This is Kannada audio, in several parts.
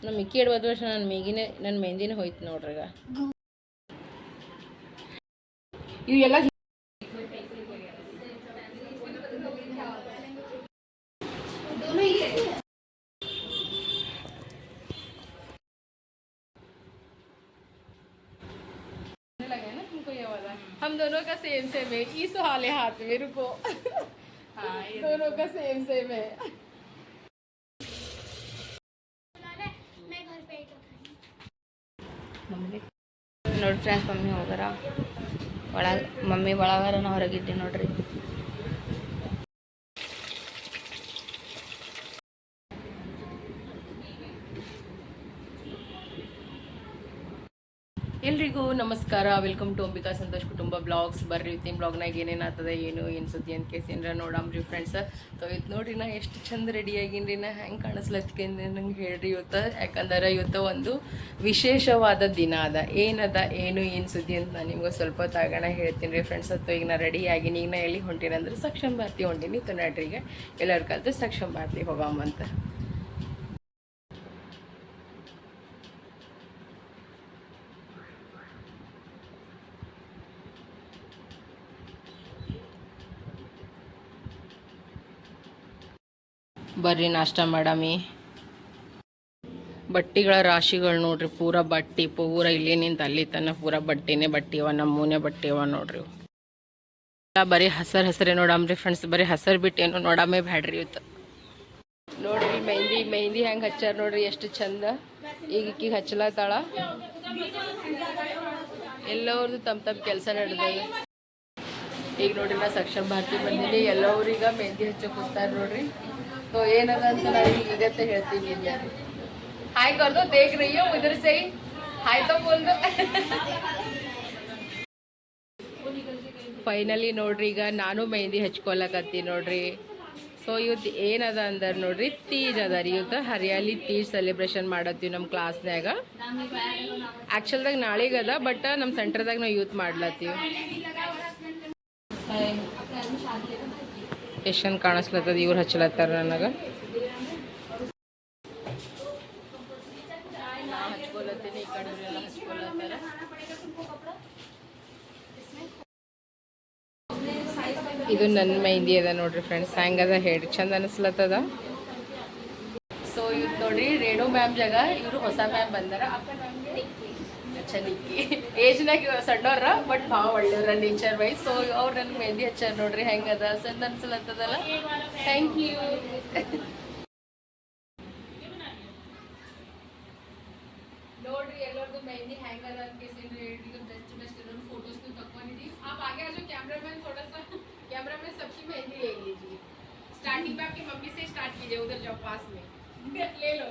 ನಮ್ಮ ಮಿಕ್ಕಿ ಎರಡು ವರ್ಷ ನನ್ನ ಮೇಗಿನೇ ನನ್ನ ಮೆಹಂದಿನೇ ಹೋಯ್ತು ನೋಡ್ರಿ ಈಗ ಇವು ಎಲ್ಲ लगे ना तुमको ये वाला हम दोनों का सेम सेम है इस हाल है हाथ में रुको हाँ दोनों का सेम सेम है ನೋಡಿ ಫ್ರೆಂಡ್ಸ್ ಮಮ್ಮಿ ಹೋಗರ ಒಳಗೆ ಮಮ್ಮಿ ಒಳಗಾರ ನಾ ಹೊರಗಿದ್ದೆ ನೋಡ್ರಿ. ನಮಸ್ಕಾರ. ವೆಲ್ಕಮ್ ಟು ಅಂಬಿಕಾ ಸಂತೋಷ್ ಕುಟುಂಬ ಬ್ಲಾಗ್ಸ್ ಬರ್ರಿ ಇವತ್ತಿನ ಬ್ಲಾಗ್ನಾಗ ಏನೇನು ಆಗ್ತದೆ ಏನು ಏನು ಸುದ್ದಿ ಅಂತ ಕೇಸ್ ಏನರ ನೋಡಮ್ರಿ ಫ್ರೆಂಡ್ಸ್ ಸೊ ಇವತ್ತು ನೋಡ್ರಿ ನಾ ಎಷ್ಟು ಚಂದ ರೆಡಿ ಆಗಿನ್ರಿ, ನಾ ಹೆಂಗೆ ಕಾಣಿಸ್ಲತ್ಕೆಂದ್ರೆ ನಂಗೆ ಹೇಳ್ರಿ ಇವತ್ತು. ಯಾಕಂದ್ರೆ ಇವತ್ತು ಒಂದು ವಿಶೇಷವಾದ ದಿನ ಅದ. ಏನದ, ಏನು ಏನು ಸುದ್ದಿ ಅಂತ ನಾನು ನಿಮ್ಗೆ ಸ್ವಲ್ಪ ತಾಗೋಣ ಹೇಳ್ತೀನಿ ರೀ ಫ್ರೆಂಡ್ಸ್ ಅಥವಾ ಈಗ ನಾ ರೆಡಿ ಆಗಿನಿ. ಈಗ ನಾ ಎಲ್ಲಿ ಹೊಂಟೀನಿ ಅಂದ್ರೆ ಸಕ್ಷಮ್ ಭಾರತಿ ಹೊಂಟೀನಿ. ತು ನಡ್ರಿಗೆ ಎಲ್ಲರ ಕಲ್ತು ಸಕ್ಷಮ್ ಭಾರತಿ ಹೋಗಮ್ಮಂತ ಬರ್ರಿ ನಾಷ್ಟ ಮಾಡಮಿ. ಬಟ್ಟಿಗಳ ರಾಶಿಗಳು ನೋಡ್ರಿ, ಪೂರ ಬಟ್ಟಿ, ಪೂರ ಇಲ್ಲಿ ನಿಂತ ಅಲ್ಲಿ ತನ ಪೂರ ಬಟ್ಟಿನೇ ಬಟ್ಟಿ ಅವ ನಮ್ಮೂನೆ ಬಟ್ಟಿ ಅವ ನೋಡ್ರಿ. ಎಲ್ಲ ಬರೀ ಹಸರ್ ಹಸರೇ ನೋಡಮ್ರಿ ಫ್ರೆಂಡ್ಸ್ ಬರೀ ಹಸರ್ ಬಿಟ್ಟೇನು ನೋಡಮೇ ಬ್ಯಾಡ್ರಿ ಇವತ್ತು. ನೋಡ್ರಿ ಮೆಹಂದಿ ಮೆಹಂದಿ ಹೆಂಗೆ ಹಚ್ಚಾರ ನೋಡ್ರಿ ಎಷ್ಟು ಚಂದ. ಈಗ ಈಗ ಹಚ್ಚಲತ್ತಾಳ. ಎಲ್ಲವ್ರದ್ದು ತಮ್ಮ ತಮ್ಮ ಕೆಲಸ ನಡೆದ ಈಗ ನೋಡಿಲ್ಲ ಸಕ್ಷಮ್ ಭಾರತಿ ಬಂದಿದೆ. ಎಲ್ಲವ್ರೀಗ ಮೆಹಂದಿ ಹಚ್ಚ ಕೂತಾರೆ ನೋಡ್ರಿ. ಸೊ, ಏನದ ಅಂತ ನಾನು ಈಗತ್ತೆ ಹೇಳ್ತೀನಿ ಹಾಯ್ ಕರ್ದು ದೇಖ್ ರೀ ಉದುರ್ ಸೈ. ಹಾಯ್ ತೋ ಫೈನಲಿ ನೋಡ್ರಿ, ಈಗ ನಾನು ಮೆಹಂದಿ ಹಚ್ಕೊಳಕತ್ತೀನಿ ನೋಡ್ರಿ. ಸೊ ಇವತ್ತು ಏನದ ಅಂದ್ರೆ ನೋಡ್ರಿ, ತೀಜ್ ಅದ ರೀ ಇವತ್ತು ಹರಿಯಾಲಿ ತೀಜ್ ಸೆಲೆಬ್ರೇಷನ್ ಮಾಡತ್ತೀವಿ ನಮ್ಮ ಕ್ಲಾಸ್ನಾಗ ಆ್ಯಕ್ಚುಲ್ದಾಗ ನಾಳೆಗದ ಬಟ್ ನಮ್ಮ ಸೆಂಟರ್ದಾಗ ನಾವು ಯೂತ್ ಮಾಡ್ಲತ್ತೀವಿ. ಎಷ್ಟು ಚಂದ ಕಾಣಿಸ್ಲತ್ತದ, ಇವ್ರು ಹಚ್ಚಲತ್ತಾರ ನನಗ? ಇದು ನನ್ನ ಮೆಹಂದಿ ಅದ ನೋಡ್ರಿ ಫ್ರೆಂಡ್ಸ್ ಹೆಂಗದ ಹೇಳಿ, ಚಂದ ಅನಿಸ್ಲತ್ತದ? ಸೊ ಇವ್ರು ನೋಡ್ರಿ, ರೇಣು ಮ್ಯಾಮ್ ಜಾಗ, ಇವರು ಹೊಸ ಮ್ಯಾಮ್ ಬಂದಾರ. ಅಚ್ಚಾ ನಿಕ್ಕಿ ಏಜ್ನಾಗ ಸಣ್ಣವ್ರ ಬಟ್ ಭಾಳ ಒಳ್ಳೆಯವ್ರ ನೇಚರ್ ವೈಸ್ ಸೊ ಅವ್ರು ನನ್ಗೆ ಮೆಹಂದಿ ಹಚ್ಚಾರ ನೋಡ್ರಿ ಹೆಂಗದ ಚಂದ ಅನ್ಸಲತ್ತದಲ್ಲ ಥ್ಯಾಂಕ್ ಯು ನೋಡ್ರಿ ಎಲ್ಲರದು ಮೆಹಂದಿ ಹೆಂಗದ ಅಂತ ಕೇಸಿನ್ರಿ ಈಗ ಬೆಸ್ಟ್ ಬೆಸ್ಟ್ ಎಲ್ಲರೂ फोटोज तो तकवानी आप आगे आ जाओ कैमरामैन थोड़ा सा कैमरामैन सबकी मेहंदी ले लीजिए स्टार्टिंग पे आपकी मम्मी से स्टार्ट कीजिए उधर जाओ पास में ले लो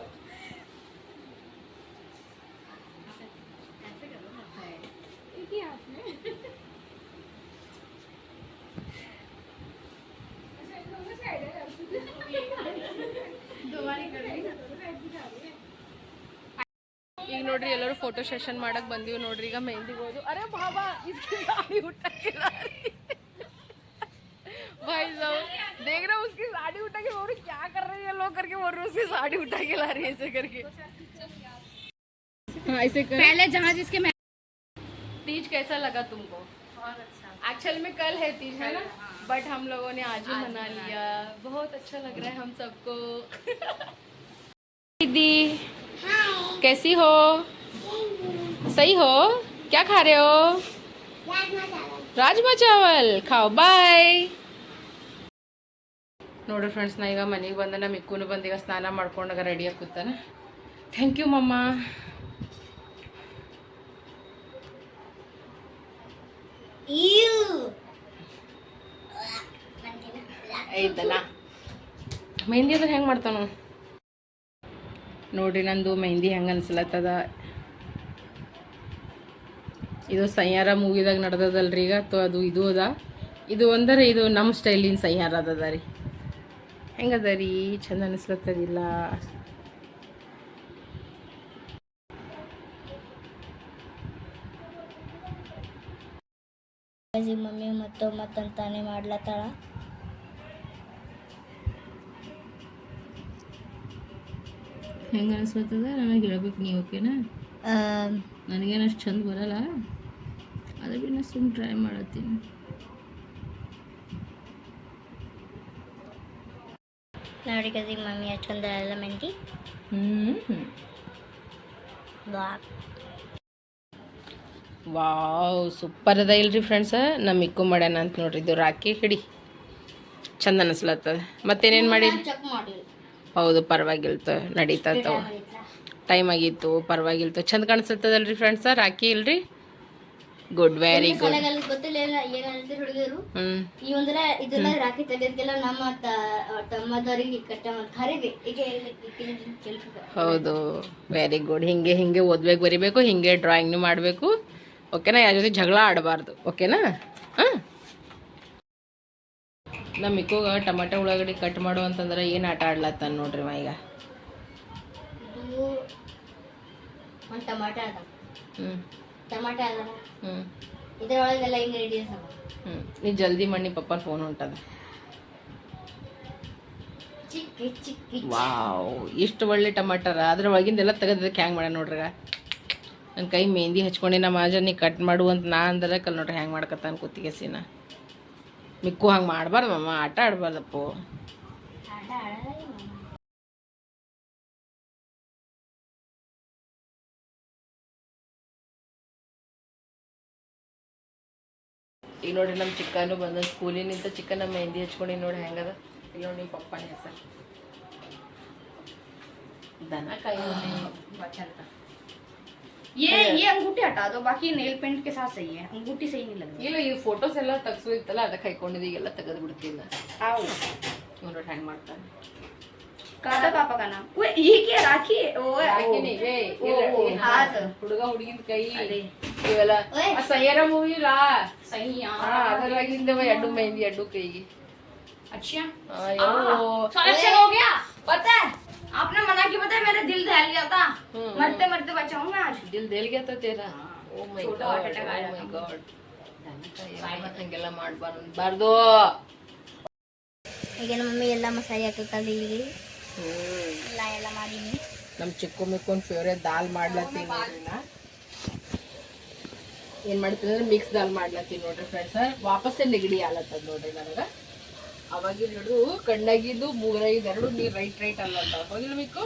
ಈಗ ನೋಡ್ರಿ ಎಲ್ಲರೂ ಫೋಟೋ ಸೆಷನ್ ಮಾಡಕ್ ಬಂದೀವಿ ನೋಡ್ರಿ ಈಗ ಮೆಹಂದಿಗೆ ಹೋದು ಅರೆ ಬಾಬಾ इसकी साड़ी उठा के ला रही है। भाई साहब देख रहे हो उसकी साड़ी उठा के बोल रही क्या कर रही है लोग करके बोल रहे उसकी साड़ी उठा के ला रही है ऐसे करके हाँ ऐसे कर पहले जहाँ जिसके मैं तीज कैसा लगा तुमको एक्चुअल में कल है तीज है ना बट हम लोगों ने आज ही मना लिया बहुत अच्छा लग रहा है हम सबको दीदी कैसी हो सही हो क्या खा रहे हो ರಾಜ್ಮಾ ಚಾವಲ್ ಖಾವ್ ಬಾಯ್ ನೋಡ್ರಿ ಫ್ರೆಂಡ್ಸ್ ನಾ ಈಗ ಮನೆಗೆ ಬಂದ ನಮ್ಮ ಮಿಕ್ಕೂನು ಬಂದು ಈಗ ಸ್ನಾನ ಮಾಡ್ಕೊಂಡಾಗ ರೆಡಿ ಕೂತಾನ ಥ್ಯಾಂಕ್ ಯು ಮಮ್ಮ ಐತಲ್ಲ. ಮೆಹಂದಿ ಅಂದ್ರೆ ಹೆಂಗೆ ಮಾಡ್ತಾನು ನೋಡ್ರಿ ನಂದು ಮೆಹಂದಿ ಹೆಂಗೆ ಅನ್ಸ್ಲತ್ತದ. ಇದು ಸಯ್ಯಾರ ಮೂವಿದಾಗ ನಡೆದದಲ್ರಿ ಈಗ, ಅಥವಾ ಅದು ಇದು ಅದ. ಇದು ಅಂದರೆ ಇದು ನಮ್ಮ ಸ್ಟೈಲಿನ ಸಯ್ಯಾರ ಅದದ ರೀ. ಹೆಂಗದ ರೀ? ಚಂದ ಅನಿಸ್ಲತ್ತದಿಲ್ಲ. ಅಜ್ಜಿ ಮಮ್ಮಿ ಮತ್ತು ಮತ್ತಂತಾನೆ ಮಾಡ್ಲತ್ತಾಳ? ಹೆಂಗೆ ಅನಿಸ್ಲತ್ತದ? ನನಗೆ ಹೇಳ್ಬೇಕು ನೀವು ಓಕೆನಾ? ನನಗೇನು ಅಷ್ಟು ಚಂದ ಬರಲ್ಲ. ಅದ್ರ ಬಿ ನಾ ಸುಮ್ಮನೆ ಟ್ರೈ ಮಾಡತ್ತೀನಿ. ನೋಡಿ ಕದಿ ಮಮ್ಮಿ ಹಚ್ಕೊಂಡ ಎಲ್ಲ ಮೆಂಟಿ ಹ್ಞೂ ವಾವ್ ಸೂಪರ್ ಅದ ಇಲ್ರಿ ಫ್ರೆಂಡ್ಸ ನಮ್ಮ ಇಕ್ಕು ಮಾಡ್ಯಾನ ಅಂತ ನೋಡ್ರಿ ಇದು ರಾಕಿ ಹಿಡಿ. ಚಂದ ಅನಿಸ್ಲತ್ತದ. ಮತ್ತೇನೇನು ಮಾಡಿ ಹೌದು ಪರವಾಗಿಲ್ತು ನಡೀತದ ಟೈಮ್ ಆಗಿತ್ತು ಪರವಾಗಿಲ್ತು. ಚಂದ ಕಾಣಿಸ್ತದಲ್ರಿ ಫ್ರೆಂಡ್ಸ ರಾಕಿ ಇಲ್ರಿ? ಗುಡ್ ವೆರಿ ಗುಡ್ ಹೌದು ವೆರಿ ಗುಡ್ ಹಿಂಗೆ ಹಿಂಗೆ ಓದ್ಬೇಕು ಬರಿಬೇಕು ಹಿಂಗೆ ಡ್ರಾಯಿಂಗ್ನು ಮಾಡಬೇಕು. ಓಕೆನಾ? ಯಾರ ಜೊತೆ ಜಗಳ ಆಡಬಾರ್ದು. ಓಕೆನಾ? ಹಾಂ. ನಮ್ಮ ಇಕ್ಕೋಗ ಟಮಾಟೊ ಉಳ್ಳಾಗಡ್ಡಿ ಕಟ್ ಮಾಡು ಅಂತಂದ್ರೆ ಏನು ಆಟ ಆಡ್ಲತ್ತಾನ ನೋಡ್ರಿ ಮಾ ಈಗ? ಹ್ಞೂ ನೀ ಜಲ್ದಿ ಮಣ್ಣಿ ಪಪ್ಪನ ಫೋನ್ ಹೊಂಟದ. ವಾವ್. ಇಷ್ಟು ಒಳ್ಳೆ ಟಮಾಟರ. ಅದ್ರ ಒಳಗಿಂದೆಲ್ಲ ತೆಗೆದಕ್ಕೆ ಹ್ಯಾಂಗೆ ಮಾಡ ನೋಡ್ರಿ ನನ್ನ ಕೈ ಮೆಹಂದಿ ಹಚ್ಕೊಂಡೆ, ನಮ್ಮ ಮಾಜ ನೀ ಕಟ್ ಮಾಡು ಅಂತ ನಾ ಅಂದ್ರೆ ಕಲ್ ನೋಡ್ರಿ ಹ್ಯಾಂಗೆ ಮಾಡ್ಕತ್ತಾನ ಕೂತಿಗೆ ಸೀನ. ಮಿಕ್ಕು, ಹಂಗೆ ಮಾಡಬಾರ್ದು ಮಮ್ಮ ಆಟ ಆಡಬಾರ್ದಪ್ಪು. ಈಗ ನೋಡ್ರಿ ನಮ್ಮ ಚಿಕ್ಕನು ಬಂದ ಸ್ಕೂಲಿನಿಂದ ಚಿಕ್ಕನ ಮೆಹಂದಿ ಹಚ್ಕೊಂಡು ನೋಡಿ ಹೆಂಗದ. ಈಗ ನೋಡಿ ಪಪ್ಪನ ಹೆಸರು. ದನ ಕೈ ಬಚ್ಚಂತ ये ये अंगूठी हटा दो बाकी नेल पेंट के साथ सही है अंगूठी सही नहीं लग रही ಇಲ್ಲ ಈ ಫೋಟೋಸ್ ಎಲ್ಲ ತೆಗ್ಸೋದಿತ್ತಲ್ಲ ಅದಕ್ಕೆ ಹೈಕೊಂಡಿದ್ದು ಈಗೆಲ್ಲ ತೆಗೆದು ಬಿಡ್ತೀನಿ आओ ನೋಡ್ರಿ ಹೆಂಗೆ ಮಾಡ್ತಾನೆ काटा पापा का नाम कोई ये क्या राखी ओ ಹಾಕಿನಿ, ಏ, ಓ, ಇಲ್ಲ, ಓ, ಏ, ಹಾತ್. ಹುಡುಗ ಹುಡುಗಿನ ಕೈ ಅದೇ. ಇವೆಲ್ಲ ಓಯ್. ಆ ಸಯ್ಯರ ಮೂವಿ ಇಲ್ಲ सही ಹಾ, यार ಅದರಾಗಿಂದವ ಎರಡು ಮೆಹಂದಿ ಎರಡು ಕೈಗೆ अच्छा ಅಯ್ಯೋ सिलेक्शन हो गया पता है आपने मना की पता है मेरा दिल दहल गया था। मरते मरते बचाऊं मैं आज। दिल दहल गया था तेरा। ಎಲ್ಲ ದಾಲ್ ಮಾಡ್ಲತ್ತೀನಿ ಮಿಕ್ಸ್ ದಾಲ್ ಮಾಡ್ಲತ್ತೀನಿ ನೋಡ್ರಿ ಫ್ರೆಂಡ್ಸ್ ವಾಪಸ್ ನೆಗಡಿ ಆಲತ್ತದ ನೋಡ್ರಿ ನನಗ ಅವಾಗಿನ ಹಿಡಿದು ಕಣ್ಣಾಗಿದ್ದು ಮೂರೈದು ಎರಡು ನೀರು ರೈಟ್ ರೈಟ್ ಅಲ್ಲ ಅಂತ ಹೋಗಿಲ್ಲ ಮಿಕ್ಕು?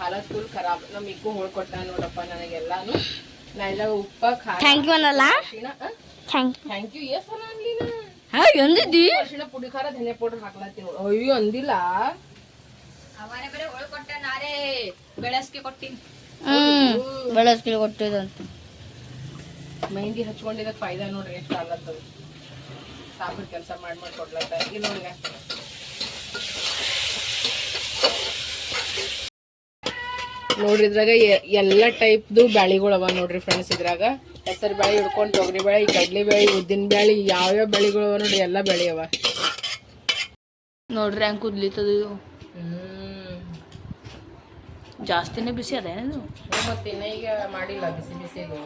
ಹಾಲತ್ ಫುಲ್ ಖರಾಬ್. ನಮ್ಮ ಮಿಕ್ಕು ಹೊಳ್ಕೊಟ್ಟ ನೋಡಪ್ಪ ನನಗೆಲ್ಲಾನು. ನಾ ಎಲ್ಲ ಉಪ್ಪ ಖಾರ ಥ್ಯಾಂಕ್ ಯು ಅನ್ನಲ್ಲ? ಥ್ಯಾಂಕ್ ಥ್ಯಾಂಕ್ ಯು ಎಸ್ ಅಲ್ಲ ಅನ್ಲಿನ ಎಂದಿದ್ದಿ? ಅರಿಶಿನ ಪುಡಿ ಖಾರ ಧನಿಯಾ ಪೌಡರ್ ಹಾಕ್ಲತ್ತೀನಿ ಅಯ್ಯೋ ಅಂದಿಲ್ಲ? ಅವನೇ ಬೇರೆ ಹೊಳ್ಕೊಟ್ಟ ನಾರೇ ಬೆಳಸ್ಗೆ ಕೊಟ್ಟಿನಿ. ಹ್ಮ್ ಬೆಳಸ್ಗೆ ಮೆಹಂದಿ ಹಚ್ಕೊಂಡಿದ್ದ ಫಾಯ್ದಾ ನೋಡ್ರಿ ಎಷ್ಟು ಆಗತ್ತದು ಸಾಬರ್ ಕೆಲಸ ಮಾಡಿ ಮಾಡಿ ಕೊಡ್ಲತ್ತ ಈಗ ನೋಡಿಗ. ನೋಡ್ರಿ ಇದ್ರಾಗ ಎಲ್ಲ ಟೈಪ್ದು ಬ್ಯಾಳಿಗಳು ಅವ ನೋಡ್ರಿ ಫ್ರೆಂಡ್ಸ್ ಇದ್ರಾಗ. ಹೆಸರು ಬ್ಯಾಳಿ ಹಿಡ್ಕೊಂಡು ತೊಗರಿ ಬೇಳೆ ಕಡ್ಲಿ ಬೇಳೆ ಉದ್ದಿನ ಬ್ಯಾಳಿ ಯಾವ್ಯಾವ ಬೆಳೆಗಳು ಅವ ನೋಡ್ರಿ ಎಲ್ಲ ಬೆಳೆ ಅವ. ನೋಡ್ರಿ ಹಂಗೆ ಕುದ್ಲಿತದ ಇದು. ಜಾಸ್ತಿನೇ ಬಿಸಿ ಅದೇನು ಮತ್ತೆ ಈಗ ಮಾಡಿಲ್ಲ ಬಿಸಿ ಬಿಸಿದು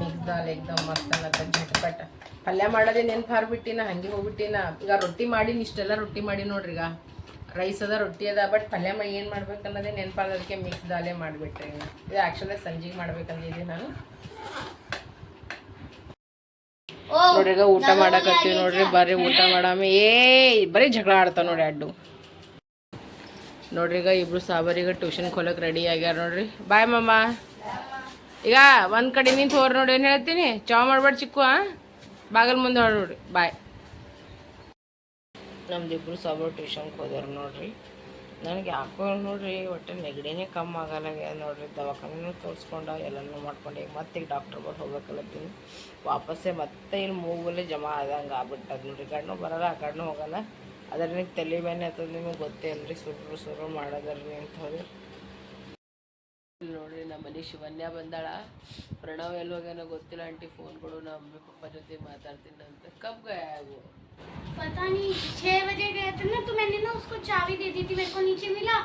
ಮಿಕ್ಸ್ ದಾಲ್ ಎಕ್ದಮ್ ಮಸ್ತ್ ಅನ್ನತ್ತ ಝಟ್ಪಟ್. ಪಲ್ಯ ಮಾಡೋದೇ ನೆನ್ಪು ಹಾರ್ಬಿಟ್ಟಿನ ಹಂಗೆ ಹೋಗ್ಬಿಟ್ಟಿನ. ಈಗ ರೊಟ್ಟಿ ಮಾಡೀನಿ ಇಷ್ಟೆಲ್ಲ ರೊಟ್ಟಿ ಮಾಡಿ ನೋಡ್ರಿ ಈಗ. ರೈಸ್ ಅದ ರೊಟ್ಟಿ ಅದ ಬಟ್ ಪಲ್ಯ ಮ ಏನು ಮಾಡ್ಬೇಕು ಅನ್ನೋದೇ ಅದಕ್ಕೆ ಮಿಕ್ಸ್ ದಾಲೇ ಮಾಡಿಬಿಟ್ರಿ ಇದು ಆ್ಯಕ್ಚುಲಿ ಸಂಜೆಗೆ ಮಾಡ್ಬೇಕಂದಿದ್ದೆ ನಾನು. ನೋಡ್ರಿ ಈಗ ಊಟ ಮಾಡಕತ್ತೀವಿ ನೋಡ್ರಿ ಬರ್ರಿ ಊಟ ಮಾಡಾಮಿ. ಏ ಬರೀ ಜಗಳ ಆಡ್ತಾವ ನೋಡ್ರಿ ಅಡ್ಡು. ನೋಡ್ರಿ ಈಗ ಇಬ್ರು ಸಾಬರಿಗೆ ಟ್ಯೂಷನ್ ಕೊಲಕ್ ರೆಡಿ ಆಗ್ಯಾರ ನೋಡ್ರಿ. ಬಾಯ್ ಮಮ್ಮ ಈಗ ಒಂದು ಕಡೆ ನಿಂತು ಹೋರ್ ನೋಡಿ ಏನು ಹೇಳ್ತೀನಿ? ಚಾವ್ ಮಾಡ್ಬೇಡ ಚಿಕ್ಕು ಬಾಗಲ್ ಮುಂದೆ ಹೊರ ನೋಡ್ರಿ ಬಾಯ್. ನಮ್ದು ಇಬ್ರು ಸಾಬರು ಟ್ಯೂಷನ್ಗೆ ಹೋದವ್ರು ನೋಡ್ರಿ. ನನಗೆ ಯಾಕೋ ನೋಡ್ರಿ, ಒಟ್ಟು ನೆಗಡಿನೇ ಕಮ್ಮಿ ಆಗಲ್ಲ ನೋಡ್ರಿ. ದವಾಖಾನೆನೂ ತೋರಿಸ್ಕೊಂಡ, ಎಲ್ಲನೂ ಮಾಡ್ಕೊಂಡು. ಈಗ ಮತ್ತೆ ಈಗ ಡಾಕ್ಟರ್ ಬರ್ ಹೋಗ್ಬೇಕಲ್ಲತ್ತೀನಿ ವಾಪಸ್ಸೇ ಮತ್ತೆ ಇಲ್ಲಿ ಮೂಗಲ್ಲೇ ಜಮಾ ಆದಂಗೆ ಆಗ್ಬಿಟ್ಟದ ನೋಡ್ರಿ. ಕಣ್ಣು ಬರಲ್ಲ, ಆ ಕಣ್ಣು ಹೋಗಲ್ಲ. ಅದ್ರ ತಲೆ ಮೇಲೆ ಆಗ್ತದೆ ನಿಮಗೆ ಗೊತ್ತೇ ಅಲ್ರಿ ಸುರು ಸುರು ಮಾಡೋದ್ರಿ ಅಂತ ಹೋದ್ರೆ. ನೋಡ್ರಿ ನಮ್ಮ ಮನೆ ಶಿವನ್ಯ ಬಂದಾಳ ಪ್ರಣವ್ ಎಲ್ಲಿ ಹೋಗ್ಯಾನೋ ಗೊತ್ತಿಲ್ಲ ಆಂಟಿ ಫೋನ್ ಕೊಡು ನಮ್ಮ ಮಮ್ಮಿ ಪಪ್ಪ ಜೊತೆ ಮಾತಾಡ್ತೀನಿ ಅಂತ ಕಬ್ ಗಯಾಗು पता नहीं छह बजे गए थे ना तो मैंने ना उसको चाबी दे दी थी मेरे को नीचे मिला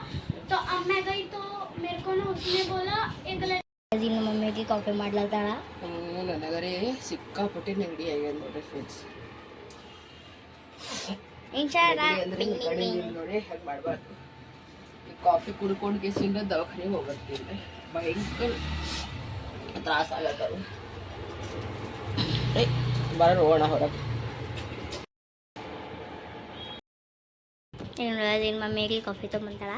तो अब मैं गई तो मेरे को ना उसने बोला एक लड़की ನಮ್ಮ ಮಮ್ಮಿಗೆ ಕಾಫಿ ಮಾಡ್ಲತ್ತಾಳ ಹ್ಞೂ ನನಗರೆ ಸಿಕ್ಕಾಪಟ್ಟೆ ನೆಗಡಿ ಆಗ್ಯದ ನೋಡ್ರಿ ಫ್ರೆಂಡ್ಸ್ ಇನ್ಶಾಲ್ಲ ಅಂದ್ರೆ ಹಿಂಗ್ ಕಡೆ ಹಿಂಗ್ ನೋಡಿ ಹಾಗೆ ಮಾಡಬಾರ್ದು ಈ ಕಾಫಿ ಕುಡ್ಕೊಂಡು ಕೇಸಿಂದ ದವಾಖಾನೆಗೆ ಹೋಗ್ಬರ್ತೀನಿ ಭಯಂಕರ ತ್ರಾಸ ಆಗತ್ತವು ಬರ ನೋಡೋಣ ಹೊರಗೆ. ಏನು ನೋಡೋದು ಮಮ್ಮಿಗೆ ಕಾಫಿ ತೊಗೊಂಬಂತಾಳ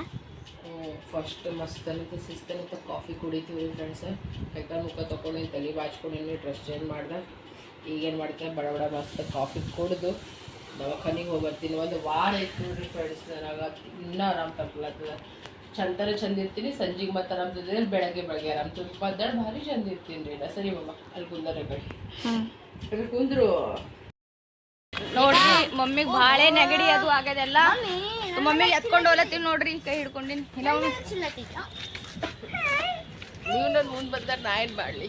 ಫಸ್ಟ್ ಮಸ್ತ್ ಅನ್ನಕ್ಕೆ ಸಿಸ್ತನಕ್ಕೆ ಕಾಫಿ ಕುಡಿತೀವಿ ಫ್ರೆಂಡ್ಸ್ ಕೈಕಾಲು ಮುಖ ತೊಗೊಂಡು ತಲೆ ಬಾಚ್ಕೊಂಡು ಡ್ರೆಸ್ ಚೇಂಜ್ ಮಾಡ್ದೆ. ಈಗೇನು ಮಾಡ್ತೇನೆ ಬಡ ಬಡ ಮಸ್ತ್ ಕಾಫಿ ಕುಡಿದು ದವಾಖಾನಿಗೆ ಹೋಗಿ ಬರ್ತೀನಿ ಒಂದು ವಾರ ಆಯ್ತು ನೋಡ್ರಿ ಫ್ರೆಂಡ್ಸ್ ನನಗೆ ಇನ್ನೂ ಆರಾಮ್ ತಪ್ಪಲತ್ತದ ಚಂದರ ಚಂದ ಇರ್ತೀನಿ ಸಂಜೆಗೆ ಮತ್ತೆ ಆರಾಮ್ ತಿಂದ್ರೆ ಬೆಳಗ್ಗೆ ಬೆಳಗ್ಗೆ ಆರಾಮ್ ತುಪ್ಪ ಅದ್ದಾಡ್ ಭಾರಿ ಚಂದ ಇರ್ತೀನಿ ರೀ ಸರಿ ಮಮ್ಮ ಅಲ್ಲಿ ಕುಂದರ ಕಡೆ ಅಲ್ಲಿ ಕುಂದ್ರು ನೋಡ್ರಿ ಮಮ್ಮಿಗೆ ಬಾಳೆ ನೆಗಡಿ ಅದು ಆಗ್ಯದೆಲ್ಲ ಮಮ್ಮಿಗೆ ಎತ್ಕೊಂಡು ಹೋಲತ್ತೀವಿ ನೋಡ್ರಿ ಕೈ ಹಿಡ್ಕೊಂಡಿನಿ ಇಲ್ಲ ಮಮ್ಮಿ ನೀವು ನನ್ನ ಮುಂದೆ ಬಂದ್ರೆ ನಾ ಏನು ಮಾಡಲಿ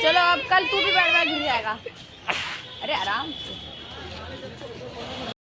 ಚಲೋ अब कल तू भी बैठ में गिर जाएगा अरे आराम से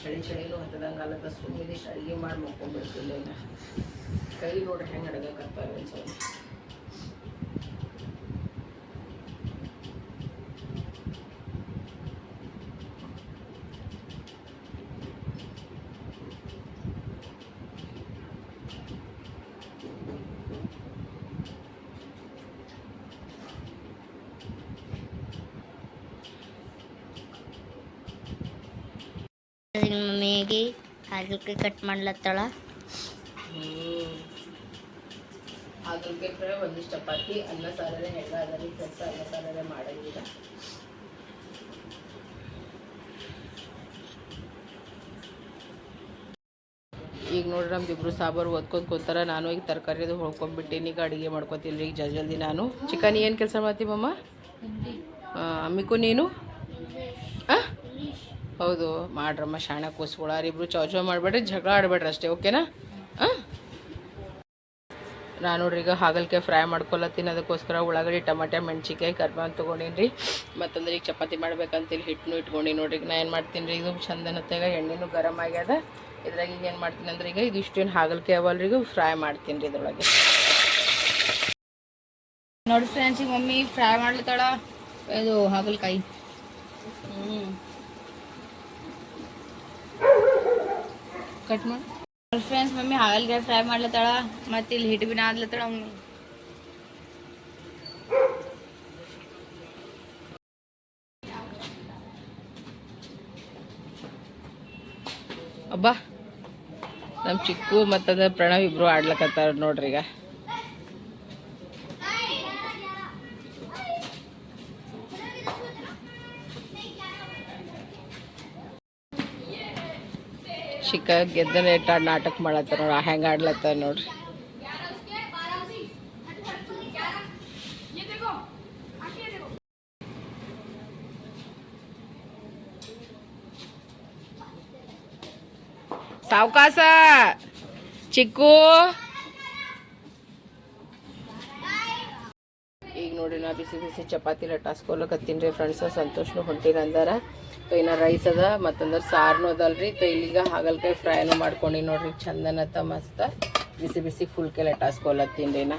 ಚಳಿ ಚಳಿನೂ ಹತ್ತದಂಗೆ ಅಲ್ಲದ ಸುಮ್ಮನೆ ಅಡುಗೆ ಮಾಡಿ ಮಕ್ಕೊಂಡ್ಬಿಡ್ತಿಲ್ಲ ಕೈ ನೋಡ್ರಿ ಹೆಂಗೆ ಅಡಗಕತ್ತಾರ ಒಂದು ಈಗ ಮಮ್ಮಿಗೆ ಹಾಗಲಕಾಯಿ ಕಟ್ ಮಾಡ್ಲತ್ತಾಳ. ಹಾಗಲ್ಕಾಯಿ ಫ್ರೈ ಒಂದಿಷ್ಟು ಚಪಾತಿ ಅನ್ನ ಸಾರರೆ ಹೆಂಗ ಅದ ರೀ ಅನ್ನ ಸಾರರೆ ಮಾಡಂಗಿಲ್ಲ ಈಗ ನೋಡ್ರಿ ನಮ್ದು ಇಬ್ರು ಸಾಂಬಾರು ಓದ್ಕೊಂಡ್ ಕೂತಾರ. ನಾನು ಈಗ ತರಕಾರಿ ಅದು ಹೊಳ್ಕೊಂಡ್ಬಿಟ್ಟೇನಿ ಈಗ ಅಡುಗೆ ಮಾಡ್ಕೊತೀನಿ ಈಗ ಜಲ್ದಿ ಜಲ್ದಿ ನಾನು. ಚಿಕನ್ ಏನು ಕೆಲಸ ಮಾಡ್ತೀವಮ್ಮ ಅಮ್ಮಿಕು ನೀನು? ಹೌದು ಮಾಡ್ರಮ್ಮ ಶಾಣ ಕೂಸ್ಕೊಳ ಇಬ್ರು ಚೌ ಮಾಡ್ಬೇಡ್ರಿ ಜಗಳ ಆಡ್ಬೇಡ್ರಿ ಅಷ್ಟೇ ಓಕೆನಾ? ಹಾಂ? ನಾನು ನೋಡ್ರಿ ಈಗ ಹಾಗಲ್ಕಾಯಿ ಫ್ರೈ ಮಾಡ್ಕೊಳತ್ತೀನಿ ಅದಕ್ಕೋಸ್ಕರ ಉಳ್ಳಾಗಡ್ಡಿ ಟಮಾಟೆ ಮೆಣಸಿನ್ಕಾಯಿ ಕರ್ಬೇವು ತೊಗೊಂಡೀನಿ ರೀ ಮತ್ತಂದ್ರೆ ಈಗ ಚಪಾತಿ ಮಾಡ್ಬೇಕಂತೇಳಿ ಹಿಟ್ಟನ್ನು ಇಟ್ಕೊಂಡಿ ನೋಡ್ರಿ ಈಗ ನಾ ಏನು ಮಾಡ್ತೀನಿ ರೀ ಇದು ಚಂದನತ್ತಾಗ ಎಣ್ಣೆನು ಗರಮ್ ಆಗ್ಯದ. ಇದ್ರಾಗ ಈಗ ಏನು ಮಾಡ್ತೀನಿ ಅಂದ್ರೆ ಈಗ ಇದು ಇಷ್ಟೇನು ಹಾಗಲ್ಕಾಯಿ ಅವಲ್ರಿ ಈಗ ಫ್ರೈ ಮಾಡ್ತೀನಿ ರೀ ಇದ್ರೊಳಗೆ. ನೋಡಿ ಫ್ರೆಂಡ್ಸ್ ಈಗ ಮಮ್ಮಿ ಫ್ರೈ ಮಾಡ್ಲತ್ತಾಳ ಇದು ಹಾಗಲಕಾಯಿ. ಹ್ಞೂ ಕಟ್ ಮಾಡಿ. ಫ್ರೆಂಡ್ಸ್ ಮಮ್ಮಿ ಹಾಗಲಕಾಯಿ ಫ್ರೈ ಮಾಡ್ಲತ್ತಾಳ, ಮತ್ತೆ ಇಲ್ಲಿ ಹಿಟ್ಟು ಬಿನ ಆದ್ಲತ್ತಾಳ ಮಮ್ಮಿ ಅಬ್ಬಾ ನಮ್ಮ ಚಿಕ್ಕು ಮತ್ತದ ಪ್ರಣವ್ ಇಬ್ರು ಆಡ್ಲಕತ್ತಾರ ನೋಡ್ರಿ ಈಗ ಚಿಕ್ಕ ಗೆದ್ದನ ಇಟ್ಟಾಡ್ ನಾಟಕ ಮಾಡತ್ತ ನೋಡ್ರಿ ಹೆಂಗ ಆಡ್ಲತ್ತ ನೋಡ್ರಿ. ಸಾವಕಾಸ, ಚಿಕ್ಕು. ಈಗ ನೋಡಿ ನಾ ಬಿಸಿ ಬಿಸಿ ಚಪಾತಿ ಲಟಾಸ್ಕೊಲಕತ್ತೀನಿ ರೀ ಫ್ರೆಂಡ್ಸ್ ಸಂತೋಷ್ನು ಹೊಂಟಿರಂದಾರ ಸೊ ಇನ್ನು ರೈಸ್ ಅದ ಮತ್ತಂದ್ರೆ ಸಾರ್ನು ಅದಲ್ರಿ. ಸೊ ಇಲ್ಲಿಗ ಹಾಗಲ್ಕಾಯಿ ಫ್ರೈನು ಮಾಡ್ಕೊಂಡು ನೋಡ್ರಿ. ಚಂದನತ್ತ ಮಸ್ತ. ಬಿಸಿ ಬಿಸಿ ಫುಲ್ಕೆ ಲಟಾಸ್ಕೊಲತ್ತೀನಿ ನಾ.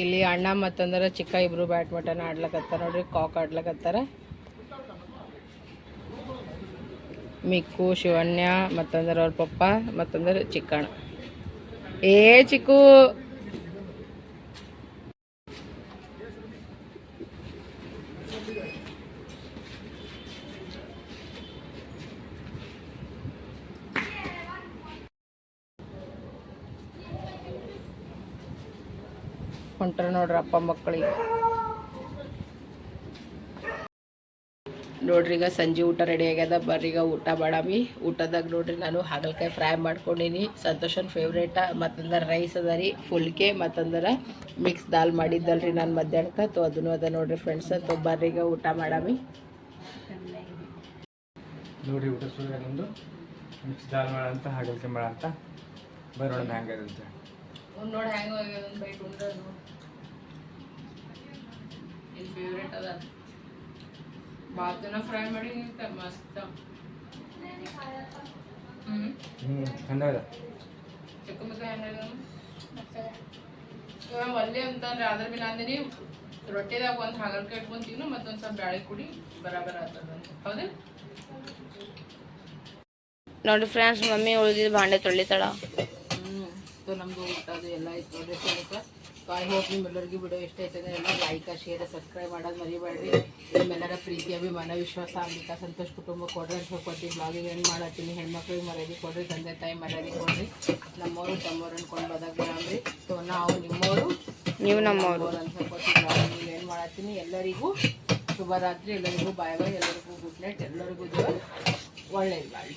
ಇಲ್ಲಿ ಅಣ್ಣ ಮತ್ತಂದ್ರೆ ಚಿಕ್ಕ ಇಬ್ರು ಬ್ಯಾಡ್ಮಿಂಟನ್ ಆಡ್ಲಕತ್ತಾರ ನೋಡ್ರಿ ಕಾಕ್ ಆಡ್ಲಕತ್ತಾರ. ಮಿಕ್ಕು ಶಿವಣ್ಯ ಮತ್ತಂದ್ರೆ ಅವ್ರ ಪಪ್ಪ, ಮತ್ತಂದ್ರೆ ಚಿಕ್ಕಣ್ಣ. ಏ ಚಿಕ್ಕು! ಹೊಂಟ್ರ ನೋಡ್ರಿ ಅಪ್ಪ ಮಕ್ಕಳಿಗೆ. ನೋಡ್ರಿ ಈಗ ಸಂಜೆ ಊಟ ರೆಡಿ ಆಗ್ಯದ. ಬರ್ರಿ ಈಗ ಊಟ ಮಾಡಾಮಿ. ಊಟದಾಗ ನೋಡ್ರಿ ನಾನು ಹಾಗಲಕಾಯಿ ಫ್ರೈ ಮಾಡ್ಕೊಂಡಿನಿ. ಸಂತೋಷನ್ ಫೇವ್ರೇಟ ಮತ್ತಂದ್ರೆ ರೈಸ್ ಅದ ರೀ ಫುಲ್ಕೆ ಮತ್ತಂದ್ರೆ ಮಿಕ್ಸ್ ದಾಲ್ ಮಾಡಿದ್ದಲ್ರಿ ನಾನು ಮಧ್ಯಾಹ್ನಕ್ಕೆ. ತೋ ಅದನ್ನು ಅದ ನೋಡ್ರಿ ಫ್ರೆಂಡ್ಸ್ ತೋ ಬರ್ರಿ ಈಗ ಊಟ ಮಾಡಾಮಿ. ನೋಡ್ರಿ ಊಟ ನಮ್ಮದು ಮಿಕ್ಸ್ ದಾಲ್ ಮಾಡಂತ ಹಾಗಲಕಾಯಿ ಮಾಡಂತ. ಬರೋಣ ಹ್ಯಾಂಗಿರುತ್ತೆ ಒಂದು ನೋಡಿ ಹ್ಯಾಂಗ ಆಗ್ಯದ ಒಂದು ಬೈಟ್ ಉಂಡ್ರೆ ಅದು ನಿನ್ನ ಫೇವ್ರೇಟ್ ಅದ. ಬಾತನ ಫ್ರೈ ಮಾಡಿ ಮಸ್ತ್. ಹ್ಞೂ ಹ್ಞೂ ಚಿಕ್ಕ ಚಿಕ್ಕಮಕ್ಕ ಹೆಂಗ ಒಲ್ಲೆ ಅಂತಂದ್ರೆ ಅದ್ರ ಮೇಲೆ ಅಂದಿನಿ ರೊಟ್ಟಿದಾಗ ಒಂದು ಹಾಗಲ್ಕಾಯಿ ಇಟ್ಕೊಂಡ್ ತಿನ್ನು ಮತ್ತೊಂದು ಸ್ವಲ್ಪ ಬ್ಯಾಳೆ ಕುಡಿ ಬರಾಬರ ಆಗ್ತದ ಹೌದು? ನೋಡಿ ಫ್ರೆಂಡ್ಸ್ ಮಮ್ಮಿ ಉಳಿದಿದ್ದು ಭಾಂಡೆ ತೊಳಿತಾಳ. ಹ್ಞೂ ನಮ್ದು ಊಟ ಅದು ಎಲ್ಲ ಆಯ್ತು ನೋಡ್ರಿ ಐ ಹೋಪ್ ನಿಮ್ಮೆಲ್ಲರಿಗೂ ವಿಡಿಯೋ ಇಷ್ಟ ಆಯ್ತದೆ ಎಲ್ಲ ಲೈಕ್ ಶೇರ್ ಸಬ್ಸ್ಕ್ರೈಬ್ ಮಾಡೋದು ಮರಿಬೇಡ್ರಿ. ನಿಮ್ಮೆಲ್ಲರ ಪ್ರೀತಿ ಅಭಿಮಾನ ವಿಶ್ವಾಸ ಅಂಬಿಕಾ ಸಂತೋಷ ಕುಟುಂಬ ಕೊಡ್ರಿ ಅಂತ ಕೊಟ್ಟು ಬ್ಲಾಗಿಂಗ್ ಏನು ಮಾಡತ್ತೀನಿ ಹೆಣ್ಮಕ್ಳಿಗೆ ಮರ್ಯಾದೆ ಕೊಡ್ರಿ ತಂದೆ ತಾಯಿ ಮರ್ಯಾದೆ ಕೊಡ್ರಿ. ನಮ್ಮವರು ತಮ್ಮವ್ರು ಅನ್ಕೊಂಡು ಬದಾಗ ಬೇಡ್ರಿ ಸೊ ನಾವು ನಿಮ್ಮವರು ನೀವು ನಮ್ಮವರು. ಅಂತ ನೀವು ಬ್ಲಾಗಿಂಗ್ ಏನು ಮಾಡತ್ತೀನಿ ಎಲ್ಲರಿಗೂ ಶುಭರಾತ್ರಿ ಎಲ್ಲರಿಗೂ ಬಾಯ್ ಬಾಯ್ ಎಲ್ಲರಿಗೂ ಗುಡ್ ನೈಟ್ ಎಲ್ಲರಿಗೂ ಒಳ್ಳೆಯದು ಬಾಳಿ